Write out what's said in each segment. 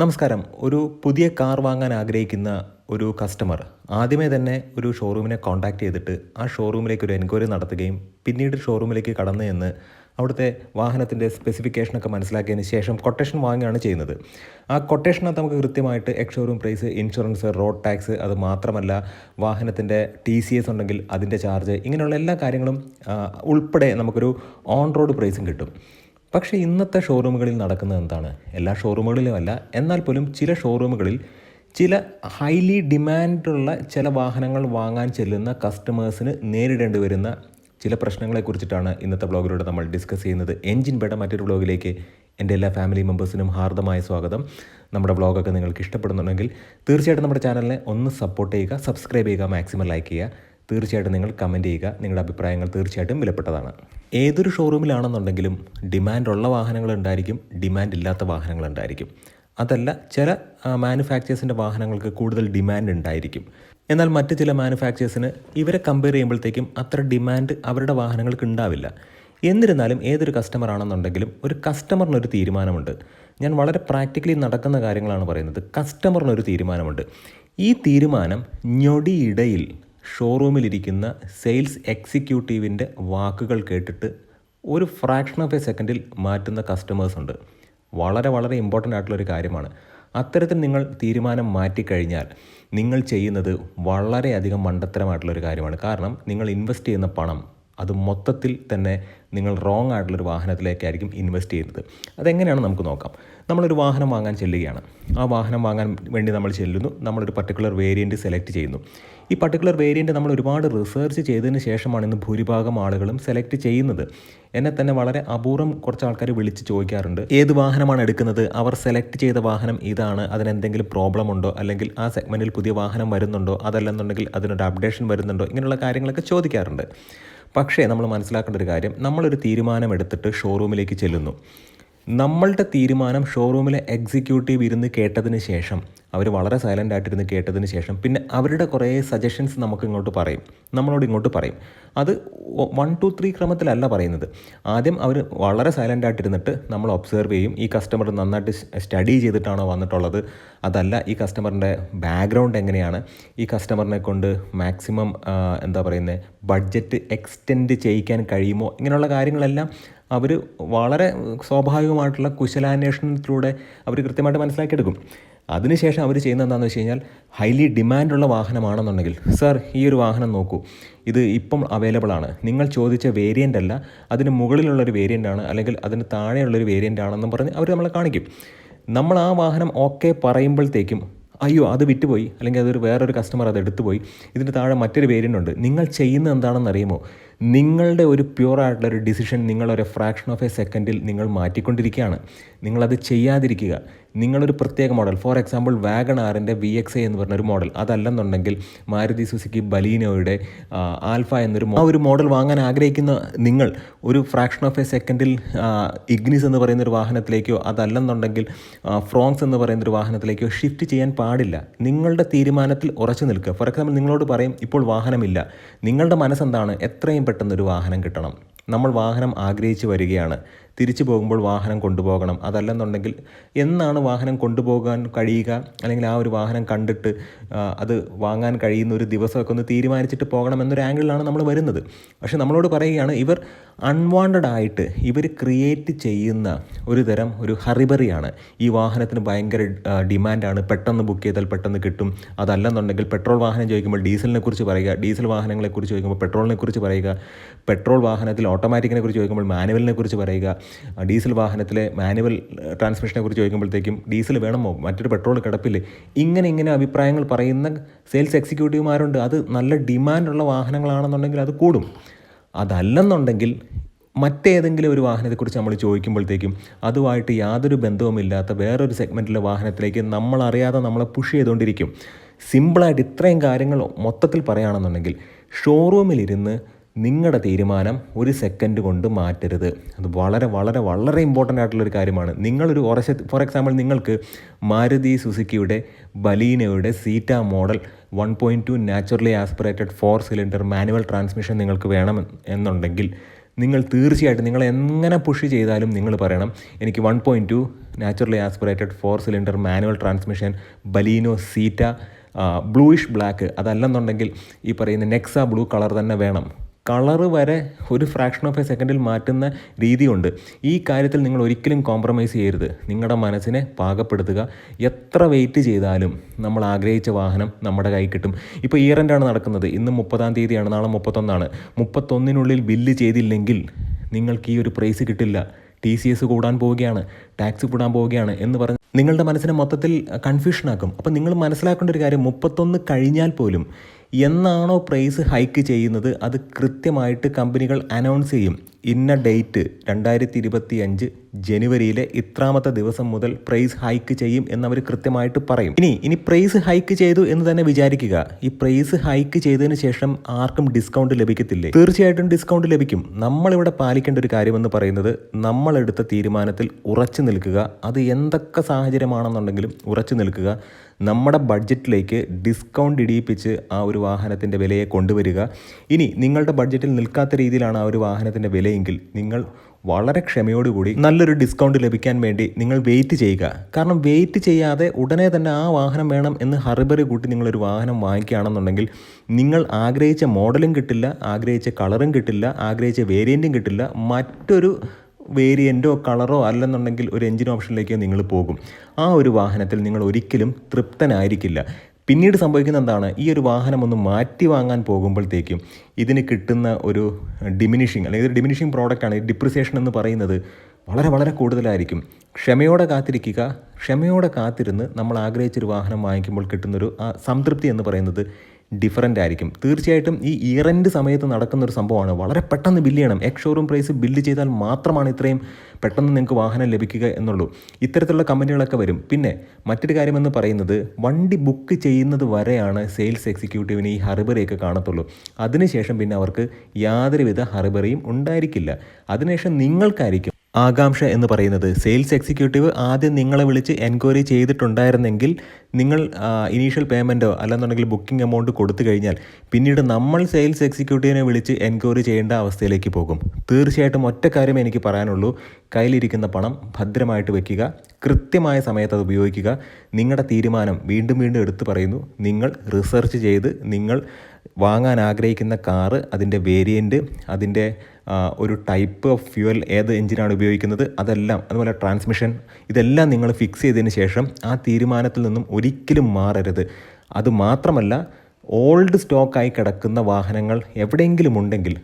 നമസ്കാരം. ഒരു പുതിയ കാർ വാങ്ങാൻ ആഗ്രഹിക്കുന്ന ഒരു കസ്റ്റമർ ആദ്യമേ തന്നെ ഒരു ഷോറൂമിനെ കോൺടാക്റ്റ് ചെയ്തിട്ട് ആ ഷോറൂമിലേക്ക് ഒരു എൻക്വയറി നടത്തുകയും പിന്നീട് ഷോറൂമിലേക്ക് കടന്നു എന്ന് അവിടുത്തെ വാഹനത്തിന്റെ സ്പെസിഫിക്കേഷനൊക്കെ മനസ്സിലാക്കിയതിന് ശേഷം കൊട്ടേഷൻ വാങ്ങുകയാണ് ചെയ്യുന്നത്. ആ കൊട്ടേഷനകത്ത് നമുക്ക് കൃത്യമായിട്ട് ex price insurance road tax അത് മാത്രമല്ല വാഹനത്തിന്റെ ടി സി എസ് ഉണ്ടെങ്കിൽ അതിന്റെ ചാർജ് ഇങ്ങനെയുള്ള എല്ലാ കാര്യങ്ങളും ഉൾപ്പെടെ നമുക്കൊരു ഓൺ റോഡ് പ്രൈസും കിട്ടും. പക്ഷേ ഇന്നത്തെ ഷോറൂമുകളിൽ നടക്കുന്നത് എന്താണ്? എല്ലാ ഷോറൂമുകളിലും അല്ല. എന്നാൽ പോലും ചില ഷോറൂമുകളിൽ ചില ഹൈലി ഡിമാൻഡുള്ള ചില വാഹനങ്ങൾ വാങ്ങാൻ ചെല്ലുന്ന കസ്റ്റമേഴ്സിന് നേരിടേണ്ടി വരുന്ന ചില പ്രശ്നങ്ങളെക്കുറിച്ചിട്ടാണ് ഇന്നത്തെ ബ്ലോഗിലൂടെ നമ്മൾ ഡിസ്കസ് ചെയ്യുന്നത്. എൻജിൻ ബെഡ മറ്റൊരു ബ്ലോഗിലേക്ക് എന്റെ എല്ലാ ഫാമിലി മെമ്പേഴ്സിനും ഹാർദമായ സ്വാഗതം. നമ്മുടെ ബ്ലോഗൊക്കെ നിങ്ങൾക്ക് ഇഷ്ടപ്പെടുന്നുണ്ടെങ്കിൽ തീർച്ചയായിട്ടും നമ്മുടെ ചാനലിനെ ഒന്ന് സപ്പോർട്ട് ചെയ്യുക സബ്സ്ക്രൈബ് ചെയ്യുക മാക്സിമം ലൈക്ക് ചെയ്യുക. തീർച്ചയായിട്ടും നിങ്ങൾ കമന്റ് ചെയ്യുക. നിങ്ങളുടെ അഭിപ്രായങ്ങൾ തീർച്ചയായിട്ടും വിലപ്പെട്ടതാണ്. ഏതൊരു ഷോറൂമിലാണെന്നുണ്ടെങ്കിലും ഡിമാൻഡുള്ള വാഹനങ്ങൾ ഉണ്ടായിരിക്കും ഡിമാൻഡ് ഇല്ലാത്ത വാഹനങ്ങൾ ഉണ്ടായിരിക്കും. അതല്ല ചില മാനുഫാക്ചേഴ്സിന്റെ വാഹനങ്ങൾക്ക് കൂടുതൽ ഡിമാൻഡ് ഉണ്ടായിരിക്കും. എന്നാൽ മറ്റ് ചില മാനുഫാക്ചേഴ്സിന് ഇവരെ കമ്പയർ ചെയ്യുമ്പോഴത്തേക്കും അത്ര ഡിമാൻഡ് അവരുടെ വാഹനങ്ങൾക്ക് ഉണ്ടാവില്ല. എന്നിരുന്നാലും ഏതൊരു കസ്റ്റമർ ആണെന്നുണ്ടെങ്കിലും ഒരു കസ്റ്റമറിനൊരു തീരുമാനമുണ്ട്. ഞാൻ വളരെ പ്രാക്ടിക്കലി നടക്കുന്ന കാര്യങ്ങളാണ് പറയുന്നത്. കസ്റ്റമറിനൊരു തീരുമാനമുണ്ട്. ഈ തീരുമാനം ഞൊടിയിടയിൽ ഷോറൂമിലിരിക്കുന്ന സെയിൽസ് എക്സിക്യൂട്ടീവിന്റെ വാക്കുകൾ കേട്ടിട്ട് ഒരു ഫ്രാക്ഷൻ ഓഫ് എ സെക്കൻഡിൽ മാറ്റുന്ന കസ്റ്റമേഴ്സ് ഉണ്ട്. വളരെ വളരെ ഇമ്പോർട്ടന്റ് ആയിട്ടുള്ളൊരു കാര്യമാണ്. അത്തരത്തിൽ നിങ്ങൾ തീരുമാനം മാറ്റിക്കഴിഞ്ഞാൽ നിങ്ങൾ ചെയ്യുന്നത് വളരെയധികം മണ്ടത്തരമായിട്ടുള്ളൊരു കാര്യമാണ്. കാരണം നിങ്ങൾ ഇൻവെസ്റ്റ് ചെയ്യുന്ന പണം അത് മൊത്തത്തിൽ തന്നെ നിങ്ങൾ റോങ് ആയിട്ടുള്ളൊരു വാഹനത്തിലേക്കായിരിക്കും ഇൻവെസ്റ്റ് ചെയ്യുന്നത്. അതെങ്ങനെയാണ് നമുക്ക് നോക്കാം? നമ്മളൊരു വാഹനം വാങ്ങാൻ ചെല്ലുകയാണ്. ആ വാഹനം വാങ്ങാൻ വേണ്ടി നമ്മൾ ചെല്ലുന്നു. നമ്മളൊരു പർട്ടിക്കുലർ വേരിയന്റ് സെലക്ട് ചെയ്യുന്നു. ഈ പർട്ടിക്കുലർ വേരിയന്റ് നമ്മൾ ഒരുപാട് റിസർച്ച് ചെയ്തതിന് ശേഷമാണ് ഇന്ന് ഭൂരിഭാഗം ആളുകളും സെലക്ട് ചെയ്യുന്നത്. എന്നെ തന്നെ വളരെ അപൂർവം കുറച്ച് ആൾക്കാർ വിളിച്ച് ചോദിക്കാറുണ്ട്. ഏത് വാഹനമാണ് എടുക്കുന്നത്? അവർ സെലക്ട് ചെയ്ത വാഹനം ഇതാണ്. അതിനെന്തെങ്കിലും പ്രോബ്ലം ഉണ്ടോ? അല്ലെങ്കിൽ ആ സെഗ്മെന്റിൽ പുതിയ വാഹനം വരുന്നുണ്ടോ? അതല്ലെന്നുണ്ടെങ്കിൽ അതിനൊരു അപ്ഡേഷൻ വരുന്നുണ്ടോ? ഇങ്ങനെയുള്ള കാര്യങ്ങളൊക്കെ ചോദിക്കാറുണ്ട്. പക്ഷേ നമ്മൾ മനസ്സിലാക്കേണ്ട ഒരു കാര്യം. നമ്മളൊരു തീരുമാനം എടുത്തിട്ട് ഷോറൂമിലേക്ക് ചെല്ലുന്നു. നമ്മളുടെ തീരുമാനം ഷോറൂമിലെ എക്സിക്യൂട്ടീവ് ഇരുന്ന് കേട്ടതിന് ശേഷം അവർ വളരെ സൈലന്റ് ആയിട്ടിരുന്ന് കേട്ടതിന് ശേഷം പിന്നെ അവരുടെ കുറേ സജഷൻസ് നമുക്ക് ഇങ്ങോട്ട് പറയും. നമ്മളോട് ഇങ്ങോട്ട് പറയും. അത് വൺ ടു ത്രീ ക്രമത്തിലല്ല പറയുന്നത്. ആദ്യം അവർ വളരെ സൈലന്റ് ആയിട്ടിരുന്നിട്ട് നമ്മൾ ഒബ്സർവ് ചെയ്യും. ഈ കസ്റ്റമർ നന്നായിട്ട് സ്റ്റഡി ചെയ്തിട്ടാണോ വന്നിട്ടുള്ളത്? അതല്ല ഈ കസ്റ്റമറിന്റെ ബാക്ക്ഗ്രൗണ്ട് എങ്ങനെയാണ്? ഈ കസ്റ്റമറിനെ കൊണ്ട് മാക്സിമം എന്താ പറയുന്നത് ബഡ്ജറ്റ് എക്സ്റ്റെൻഡ് ചെയ്യിക്കാൻ കഴിയുമോ? ഇങ്ങനെയുള്ള കാര്യങ്ങളെല്ലാം അവർ വളരെ സ്വാഭാവികമായിട്ടുള്ള കുശലാന്വേഷണത്തിലൂടെ അവർ കൃത്യമായിട്ട് മനസ്സിലാക്കിയെടുക്കും. അതിനുശേഷം അവർ ചെയ്യുന്ന എന്താണെന്ന് വെച്ച് കഴിഞ്ഞാൽ ഹൈലി ഡിമാൻഡുള്ള വാഹനമാണെന്നുണ്ടെങ്കിൽ സർ ഈ ഒരു വാഹനം നോക്കൂ. ഇത് ഇപ്പം അവൈലബിൾ ആണ്. നിങ്ങൾ ചോദിച്ച വേരിയന്റ് അല്ല അതിന് മുകളിലുള്ളൊരു വേരിയന്റ് ആണ് അല്ലെങ്കിൽ അതിന് താഴെയുള്ളൊരു വേരിയന്റ് ആണെന്നും പറഞ്ഞ് അവർ നമ്മളെ കാണിക്കും. നമ്മൾ ആ വാഹനം ഓക്കെ പറയുമ്പോഴത്തേക്കും അയ്യോ അത് വിറ്റുപോയി. അല്ലെങ്കിൽ അതൊരു വേറൊരു കസ്റ്റമർ അത് എടുത്തുപോയി. ഇതിന് താഴെ മറ്റൊരു വേരിയന്റ് ഉണ്ട്. നിങ്ങൾ ചെയ്യുന്നത് എന്താണെന്ന് അറിയുമോ? നിങ്ങളുടെ ഒരു പ്യുവർ ആയിട്ടുള്ള ഒരു ഡിസിഷൻ നിങ്ങളൊരു ഫ്രാക്ഷൻ ഓഫ് എ സെക്കൻഡിൽ നിങ്ങൾ മാറ്റിക്കൊണ്ടിരിക്കുകയാണ്. നിങ്ങളത് ചെയ്യാതിരിക്കുക. നിങ്ങളൊരു പ്രത്യേക മോഡൽ ഫോർ എക്സാമ്പിൾ വാഗൺ ആറിന്റെ വി എക്സ് എ എന്ന് പറഞ്ഞൊരു മോഡൽ അതല്ലെന്നുണ്ടെങ്കിൽ മാരുതി സുസുക്കി ബലീനോയുടെ ആൽഫ എന്നൊരു ആ ഒരു മോഡൽ വാങ്ങാൻ ആഗ്രഹിക്കുന്ന നിങ്ങൾ ഒരു ഫ്രാക്ഷൻ ഓഫ് എ സെക്കൻഡിൽ ഇഗ്നിസ് എന്ന് പറയുന്ന ഒരു വാഹനത്തിലേക്കോ അതല്ലെന്നുണ്ടെങ്കിൽ ഫ്രോങ്സ് എന്ന് പറയുന്ന ഒരു വാഹനത്തിലേക്കോ ഷിഫ്റ്റ് ചെയ്യാൻ പാടില്ല. നിങ്ങളുടെ തീരുമാനത്തിൽ ഉറച്ചു നിൽക്കുക. ഫോർ എക്സാമ്പിൾ നിങ്ങളോട് പറയും ഇപ്പോൾ വാഹനമില്ല. നിങ്ങളുടെ മനസ്സെന്താണ്? എത്രയും പെട്ടെന്ന് ഒരു വാഹനം കിട്ടണം. നമ്മൾ വാഹനം ആഗ്രഹിച്ച് വരികയാണ്. തിരിച്ചു പോകുമ്പോൾ വാഹനം കൊണ്ടുപോകണം. അതല്ലെന്നുണ്ടെങ്കിൽ എന്നാണ് വാഹനം കൊണ്ടുപോകാൻ കഴിയുക? അല്ലെങ്കിൽ ആ ഒരു വാഹനം കണ്ടിട്ട് അത് വാങ്ങാൻ കഴിയുന്ന ഒരു ദിവസമൊക്കെ ഒന്ന് തീരുമാനിച്ചിട്ട് പോകണം എന്നൊരു ആംഗിളിലാണ് നമ്മൾ വരുന്നത്. പക്ഷേ നമ്മളോട് പറയുകയാണ് ഇവർ അൺവാണ്ടഡ് ആയിട്ട് ഇവർ ക്രിയേറ്റ് ചെയ്യുന്ന ഒരു തരം ഒരു ഹറിബറിയാണ്. ഈ വാഹനത്തിന് ഭയങ്കര ഡിമാൻഡാണ് പെട്ടെന്ന് ബുക്ക് ചെയ്താൽ പെട്ടെന്ന് കിട്ടും. അതല്ലെന്നുണ്ടെങ്കിൽ പെട്രോൾ വാഹനം ചോദിക്കുമ്പോൾ ഡീസലിനെ കുറിച്ച് പറയുക ഡീസൽ വാഹനങ്ങളെക്കുറിച്ച് ചോദിക്കുമ്പോൾ പെട്രോളിനെ കുറിച്ച് പറയുക പെട്രോൾ വാഹനത്തിൽ ഓട്ടോമാറ്റിക്കിനെ കുറിച്ച് ചോദിക്കുമ്പോൾ മാനുവലിനെ കുറിച്ച് പറയുക ഡീസൽ വാഹനത്തിലെ മാനുവൽ ട്രാൻസ്മിഷനെ കുറിച്ച് ചോദിക്കുമ്പോഴത്തേക്കും ഡീസൽ വേണമോ മറ്റൊരു പെട്രോൾ കിടപ്പില്ലേ? ഇങ്ങനെ ഇങ്ങനെ അഭിപ്രായങ്ങൾ പറയുന്ന സെയിൽസ് എക്സിക്യൂട്ടീവുമാരുണ്ട് അത് നല്ല ഡിമാൻഡുള്ള വാഹനങ്ങളാണെന്നുണ്ടെങ്കിൽ അത് കൂടും. അതല്ലെന്നുണ്ടെങ്കിൽ മറ്റേതെങ്കിലും ഒരു വാഹനത്തെക്കുറിച്ച് നമ്മൾ ചോദിക്കുമ്പോഴത്തേക്കും അതുമായിട്ട് യാതൊരു ബന്ധവുമില്ലാത്ത വേറൊരു സെഗ്മെന്റിലെ വാഹനത്തിലേക്ക് നമ്മളറിയാതെ നമ്മളെ പുഷ് ചെയ്തുകൊണ്ടിരിക്കും. സിമ്പിളായിട്ട് ഇത്രയും കാര്യങ്ങൾ മൊത്തത്തിൽ പറയുകയാണെന്നുണ്ടെങ്കിൽ ഷോറൂമിലിരുന്ന് നിങ്ങളുടെ തീരുമാനം ഒരു സെക്കൻഡ് കൊണ്ട് മാറ്റരുത്. അത് വളരെ വളരെ വളരെ ഇമ്പോർട്ടന്റ് ആയിട്ടുള്ളൊരു കാര്യമാണ്. നിങ്ങളൊരു കുറച്ച് ഫോർ എക്സാമ്പിൾ നിങ്ങൾക്ക് മാരുതി സുസുക്കിയുടെ ബലീനയുടെ Zeta model one point two naturally aspirated four cylinder manual transmission നിങ്ങൾക്ക് വേണം എന്നുണ്ടെങ്കിൽ നിങ്ങൾ തീർച്ചയായിട്ടും നിങ്ങൾ എങ്ങനെ പുഷ് ചെയ്താലും നിങ്ങൾ പറയണം എനിക്ക് one point two naturally aspirated four cylinder manual transmission Baleno Zeta bluish black അതല്ലെന്നുണ്ടെങ്കിൽ ഈ പറയുന്ന നെക്സ ബ്ലൂ കളർ തന്നെ വേണം. കളറ് വരെ ഒരു ഫ്രാക്ഷൻ ഓഫ് എ സെക്കൻഡിൽ മാറ്റുന്ന രീതിയുണ്ട്. ഈ കാര്യത്തിൽ നിങ്ങൾ ഒരിക്കലും കോംപ്രമൈസ് ചെയ്യരുത്. നിങ്ങളുടെ മനസ്സിനെ പാകപ്പെടുത്തുക. എത്ര വെയിറ്റ് ചെയ്താലും നമ്മൾ ആഗ്രഹിച്ച വാഹനം നമ്മുടെ കൈ കിട്ടും. ഇപ്പോൾ ഇയർ എൻഡാണ് നടക്കുന്നത്. ഇന്ന് മുപ്പതാം തീയതിയാണ് നാളെ മുപ്പത്തൊന്നാണ്. മുപ്പത്തൊന്നിനുള്ളിൽ ബില്ല് ചെയ്തില്ലെങ്കിൽ നിങ്ങൾക്ക് ഈ ഒരു പ്രൈസ് കിട്ടില്ല. ടി സി എസ് കൂടാൻ പോവുകയാണ് ടാക്സ് കൂടാൻ പോവുകയാണ് എന്ന് പറഞ്ഞ് നിങ്ങളുടെ മനസ്സിനെ മൊത്തത്തിൽ കൺഫ്യൂഷനാക്കും അപ്പം നിങ്ങൾ മനസ്സിലാക്കേണ്ട ഒരു കാര്യം മുപ്പത്തൊന്ന് കഴിഞ്ഞാൽ പോലും എന്നാണോ പ്രൈസ് ഹൈക്ക് ചെയ്യുന്നത് അത് കൃത്യമായിട്ട് കമ്പനികൾ അനൗൺസ് ചെയ്യും. ഇന്ന ഡേറ്റ് രണ്ടായിരത്തി ഇരുപത്തി അഞ്ച് ജനുവരിയിലെ ഇത്രാമത്തെ ദിവസം മുതൽ പ്രൈസ് ഹൈക്ക് ചെയ്യും എന്നവർ കൃത്യമായിട്ട് പറയും. ഇനി ഇനി പ്രൈസ് ഹൈക്ക് ചെയ്തു എന്ന് തന്നെ വിചാരിക്കുക. ഈ പ്രൈസ് ഹൈക്ക് ചെയ്തതിന് ശേഷം ആർക്കും ഡിസ്കൗണ്ട് ലഭിക്കത്തില്ലേ? തീർച്ചയായിട്ടും ഡിസ്കൗണ്ട് ലഭിക്കും. നമ്മളിവിടെ പാലിക്കേണ്ട ഒരു കാര്യമെന്ന് പറയുന്നത് നമ്മളെടുത്ത തീരുമാനത്തിൽ ഉറച്ചു നിൽക്കുക. അത് എന്തൊക്കെ സാഹചര്യമാണെന്നുണ്ടെങ്കിലും ഉറച്ചു നിൽക്കുക. നമ്മുടെ ബഡ്ജറ്റിലേക്ക് ഡിസ്കൗണ്ട് ഇടിയിപ്പിച്ച് ആ ഒരു വാഹനത്തിന്റെ വിലയെ കൊണ്ടുവരിക. ഇനി നിങ്ങളുടെ ബഡ്ജറ്റിൽ നിൽക്കാത്ത രീതിയിലാണ് ആ ഒരു വാഹനത്തിന്റെ വിലയെങ്കിൽ നിങ്ങൾ വളരെ ക്ഷമയോടുകൂടി നല്ലൊരു ഡിസ്കൗണ്ട് ലഭിക്കാൻ വേണ്ടി നിങ്ങൾ വെയിറ്റ് ചെയ്യുക. കാരണം വെയിറ്റ് ചെയ്യാതെ ഉടനെ തന്നെ ആ വാഹനം വേണം എന്ന് ഹറിബറി കൂട്ടി നിങ്ങളൊരു വാഹനം വാങ്ങിക്കുകയാണെന്നുണ്ടെങ്കിൽ നിങ്ങൾ ആഗ്രഹിച്ച മോഡലും കിട്ടില്ല ആഗ്രഹിച്ച കളറും കിട്ടില്ല ആഗ്രഹിച്ച വേരിയന്റും കിട്ടില്ല മറ്റൊരു വേരിയന്റോ കളറോ അല്ലെന്നുണ്ടെങ്കിൽ ഒരു എഞ്ചിൻ ഓപ്ഷനിലേക്കോ നിങ്ങൾ പോകും. ആ ഒരു വാഹനത്തിൽ നിങ്ങൾ ഒരിക്കലും തൃപ്തനായിരിക്കില്ല. പിന്നീട് സംഭവിക്കുന്ന എന്താണ്? ഈ ഒരു വാഹനം ഒന്ന് മാറ്റി വാങ്ങാൻ പോകുമ്പോഴത്തേക്കും ഇതിന് കിട്ടുന്ന ഒരു ഡിമിനിഷിങ് അല്ലെങ്കിൽ ഒരു ഡിമിനിഷിങ് പ്രോഡക്റ്റാണ് ഈ ഡിപ്രിസിയേഷൻ എന്ന് പറയുന്നത് വളരെ വളരെ കൂടുതലായിരിക്കും. ക്ഷമയോടെ കാത്തിരിക്കുക ക്ഷമയോടെ കാത്തിരുന്ന് നമ്മൾ ആഗ്രഹിച്ചൊരു വാഹനം വാങ്ങിക്കുമ്പോൾ കിട്ടുന്നൊരു ആ സംതൃപ്തി എന്ന് പറയുന്നത് ഡിഫറന്റ് ആയിരിക്കും. തീർച്ചയായിട്ടും ഈ ഇയറന്റ് സമയത്ത് നടക്കുന്ന ഒരു സംഭവമാണ്. വളരെ പെട്ടെന്ന് ബില്ല് ചെയ്യണം. എക്സ് ഷോറൂം പ്രൈസ് ബില്ല് ചെയ്താൽ മാത്രമാണ് ഇത്രയും പെട്ടെന്ന് നിങ്ങൾക്ക് വാഹനം ലഭിക്കുക എന്നുള്ളൂ. ഇത്തരത്തിലുള്ള കമ്പനികളൊക്കെ വരും. പിന്നെ മറ്റൊരു കാര്യമെന്ന് പറയുന്നത് വണ്ടി ബുക്ക് ചെയ്യുന്നത് വരെയാണ് സെയിൽസ് എക്സിക്യൂട്ടീവിന് ഈ ഹറിബറിയൊക്കെ കാണത്തുള്ളൂ. അതിനുശേഷം പിന്നെ അവർക്ക് യാതൊരുവിധ ഹറിബറിയും ഉണ്ടായിരിക്കില്ല. അതിനുശേഷം നിങ്ങൾക്കായിരിക്കും ആകാംക്ഷ എന്ന് പറയുന്നത്. സെയിൽസ് എക്സിക്യൂട്ടീവ് ആദ്യം നിങ്ങളെ വിളിച്ച് എൻക്വയറി ചെയ്തിട്ടുണ്ടായിരുന്നെങ്കിൽ നിങ്ങൾ ഇനീഷ്യൽ പേയ്മെന്റോ അല്ലെന്നുണ്ടെങ്കിൽ ബുക്കിംഗ് എമൗണ്ട് കൊടുത്തു കഴിഞ്ഞാൽ പിന്നീട് നമ്മൾ സെയിൽസ് എക്സിക്യൂട്ടീവിനെ വിളിച്ച് എൻക്വയറി ചെയ്യേണ്ട അവസ്ഥയിലേക്ക് പോകും. തീർച്ചയായിട്ടും ഒറ്റ കാര്യം എനിക്ക് പറയാനുള്ളൂ. കയ്യിലിരിക്കുന്ന പണം ഭദ്രമായിട്ട് വെക്കുക. കൃത്യമായ സമയത്ത് അത് ഉപയോഗിക്കുക. നിങ്ങളുടെ തീരുമാനം വീണ്ടും വീണ്ടും എടുത്തു പറയുന്നു. നിങ്ങൾ റിസർച്ച് ചെയ്ത് നിങ്ങൾ വാങ്ങാൻ ആഗ്രഹിക്കുന്ന കാറ് അതിന്റെ വേരിയന്റ് അതിന്റെ ഒരു ടൈപ്പ് ഓഫ് ഫ്യൂവൽ ഏത് എഞ്ചിനാണ് ഉപയോഗിക്കുന്നത്? അതെല്ലാം അതുപോലെ ട്രാൻസ്മിഷൻ ഇതെല്ലാം നിങ്ങൾ ഫിക്സ് ചെയ്തതിന് ശേഷം ആ തീരുമാനത്തിൽ നിന്നും ഒരിക്കലും മാറരുത്. അത് മാത്രമല്ല ഓൾഡ് സ്റ്റോക്കായി കിടക്കുന്ന വാഹനങ്ങൾ എവിടെയെങ്കിലും ഉണ്ടെങ്കിൽ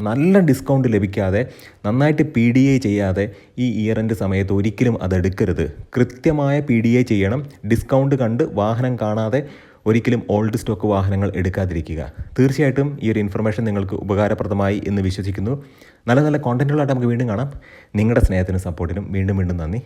നല്ല ഡിസ്കൗണ്ട് ലഭിക്കാതെ നന്നായിട്ട് പി ഡി എ ചെയ്യാതെ ഈ ഇയർ എൻഡ് സമയത്ത് ഒരിക്കലും അതെടുക്കരുത്. കൃത്യമായ പി ഡി എ ചെയ്യണം. ഡിസ്കൗണ്ട് കണ്ട് വാഹനം കാണാതെ ഒരിക്കലും ഓൾഡ് സ്റ്റോക്ക് വാഹനങ്ങൾ എടുക്കാതിരിക്കുക. തീർച്ചയായിട്ടും ഈ ഒരു ഇൻഫർമേഷൻ നിങ്ങൾക്ക് ഉപകാരപ്രദമായി എന്ന് വിശ്വസിക്കുന്നു. നല്ല നല്ല കോണ്ടന്റുകളായിട്ട് നമുക്ക് വീണ്ടും കാണാം. നിങ്ങളുടെ സ്നേഹത്തിനും സപ്പോർട്ടിനും വീണ്ടും വീണ്ടും നന്ദി.